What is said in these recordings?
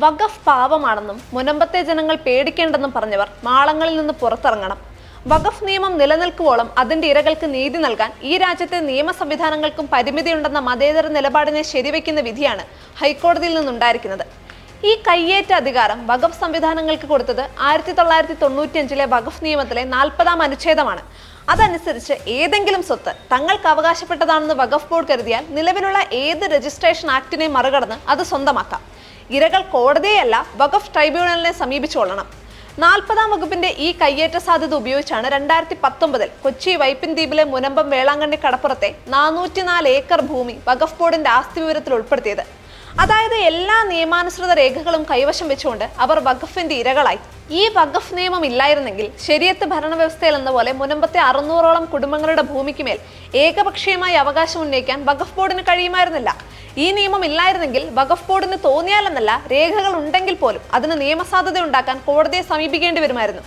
വഖഫ് പാവമാണെന്നും മുനമ്പത്തെ ജനങ്ങൾ പേടിക്കേണ്ടെന്നും പറഞ്ഞവർ മാളങ്ങളിൽ നിന്ന് പുറത്തിറങ്ങണം. വഖഫ് നിയമം നിലനിൽക്കുവോളം അതിന്റെ ഇരകൾക്ക് നീതി നൽകാൻ ഈ രാജ്യത്തെ നിയമ സംവിധാനങ്ങൾക്കും പരിമിതിയുണ്ടെന്ന മതേതര നിലപാടിനെ ശരിവെക്കുന്ന വിധിയാണ് ഹൈക്കോടതിയിൽ നിന്നുണ്ടായിരിക്കുന്നത്. ഈ കയ്യേറ്റ അധികാരം വഖഫ് സംവിധാനങ്ങൾക്ക് കൊടുത്തത് ആയിരത്തി തൊള്ളായിരത്തി തൊണ്ണൂറ്റിയഞ്ചിലെ വഖഫ് നിയമത്തിലെ നാൽപ്പതാം അനുച്ഛേദമാണ്. അതനുസരിച്ച് ഏതെങ്കിലും സ്വത്ത് തങ്ങൾക്ക് അവകാശപ്പെട്ടതാണെന്ന് വഖഫ് ബോർഡ് കരുതിയാൽ നിലവിലുള്ള ഏത് രജിസ്ട്രേഷൻ ആക്ടിനെ മറികടന്ന് അത് സ്വന്തമാക്കാം. ഇരകൾ കോടതിയല്ല വഖഫ് ട്രൈബ്യൂണലിനെ സമീപിച്ചുകൊള്ളണം നാൽപ്പതാം വകുപ്പിന്റെ ഈ കയ്യേറ്റ സാധ്യത ഉപയോഗിച്ചാണ് രണ്ടായിരത്തി പത്തൊമ്പതിൽ കൊച്ചി വൈപ്പിൻ ദ്വീപിലെ മുനമ്പം വേളാങ്കണ്ണി കടപ്പുറത്തെ നാനൂറ്റിനാല് ഏക്കർ ഭൂമി വഖഫ് ബോർഡിന്റെ ആസ്തി വിവരത്തിൽ ഉൾപ്പെടുത്തിയത്. അതായത് എല്ലാ നിയമാനുസൃത രേഖകളും കൈവശം വെച്ചുകൊണ്ട് അവർ വഖഫിന്റെ ഇരകളായി. ഈ വഖഫ് നിയമം ഇല്ലായിരുന്നെങ്കിൽ ശരിയത്ത് ഭരണവ്യവസ്ഥയിൽ എന്ന പോലെ മുനമ്പത്തെ അറുന്നൂറോളം കുടുംബങ്ങളുടെ ഭൂമിക്ക് മേൽ ഏകപക്ഷീയമായി അവകാശം ഉന്നയിക്കാൻ വഖഫ് ബോർഡിന് കഴിയുമായിരുന്നില്ല. ഈ നിയമം ഇല്ലായിരുന്നെങ്കിൽ വഖഫ് ബോർഡിന് തോന്നിയാലെന്നല്ല രേഖകൾ ഉണ്ടെങ്കിൽ പോലും അതിന് നിയമസാധുത ഉണ്ടാക്കാൻ കോടതിയെ സമീപിക്കേണ്ടി വരുമായിരുന്നു.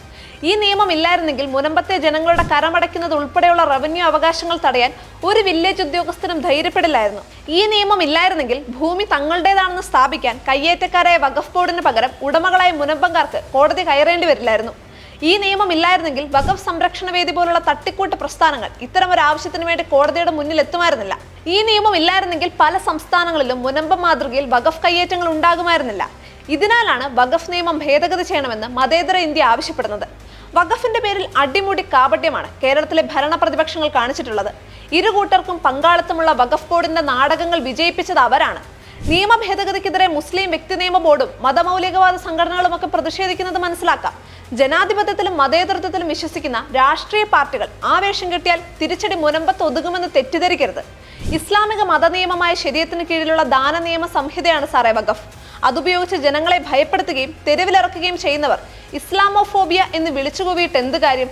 ഈ നിയമം ഇല്ലായിരുന്നെങ്കിൽ മുനമ്പത്തെ ജനങ്ങളുടെ കരമടയ്ക്കുന്നത് ഉൾപ്പെടെയുള്ള റവന്യൂ അവകാശങ്ങൾ തടയാൻ ഒരു വില്ലേജ് ഉദ്യോഗസ്ഥനും ധൈര്യപ്പെടില്ലായിരുന്നു. ഈ നിയമം ഇല്ലായിരുന്നെങ്കിൽ ഭൂമി തങ്ങളുടേതാണെന്ന് സ്ഥാപിക്കാൻ കയ്യേറ്റക്കാരായ വഖഫ് ബോർഡിന് പകരം ഉടമകളായ മുനമ്പങ്കാർക്ക് കോടതി കയറേണ്ടി വരില്ലായിരുന്നു. ഈ നിയമം ഇല്ലായിരുന്നെങ്കിൽ വഖഫ് സംരക്ഷണ വേദി പോലുള്ള തട്ടിക്കൂട്ട് പ്രസ്ഥാനങ്ങൾ ഇത്തരം ഒരു ആവശ്യത്തിന് വേണ്ടി കോടതിയുടെ മുന്നിൽ എത്തുമായിരുന്നില്ല ഈ നിയമം ഇല്ലായിരുന്നെങ്കിൽ പല സംസ്ഥാനങ്ങളിലും മുനമ്പ മാതൃകയിൽ വഖഫ് കയ്യേറ്റങ്ങൾ ഉണ്ടാകുമായിരുന്നില്ല. ഇതിനാലാണ് വഖഫ് നിയമം ഭേദഗതി ചെയ്യണമെന്ന് മതേതര ഇന്ത്യ ആവശ്യപ്പെടുന്നത്. വഖഫിന്റെ പേരിൽ അടിമുടി കാപട്യമാണ് കേരളത്തിലെ ഭരണ പ്രതിപക്ഷങ്ങൾ കാണിച്ചിട്ടുള്ളത്. ഇരു കൂട്ടർക്കും പങ്കാളിത്തമുള്ള വഖഫ് ബോർഡിന്റെ നാടകങ്ങൾ വിജയിപ്പിച്ചത് അവരാണ്. നിയമ ഭേദഗതിക്കെതിരെ മുസ്ലിം വ്യക്തി നിയമ ബോർഡും മതമൗലികവാദ സംഘടനകളുമൊക്കെ പ്രതിഷേധിക്കുന്നത് മനസ്സിലാക്കാം. ജനാധിപത്യത്തിലും മതേതൃത്വത്തിലും വിശ്വസിക്കുന്ന രാഷ്ട്രീയ പാർട്ടികൾ ആവേശം കിട്ടിയാൽ തിരിച്ചടി മുനമ്പത്ത് ഒതുങ്ങുമെന്ന് തെറ്റിദ്ധരിക്കരുത്. ഇസ്ലാമിക മതനിയമമായ ശരീരത്തിന് കീഴിലുള്ള ദാന നിയമ സംഹിതയാണ് സാറേ വഖഫ്. അതുപയോഗിച്ച് ജനങ്ങളെ ഭയപ്പെടുത്തുകയും തെരുവിലിറക്കുകയും ചെയ്യുന്നവർ ഇസ്ലാമോഫോബിയ എന്ന് വിളിച്ചുകൂവിയിട്ട് എന്ത് കാര്യം?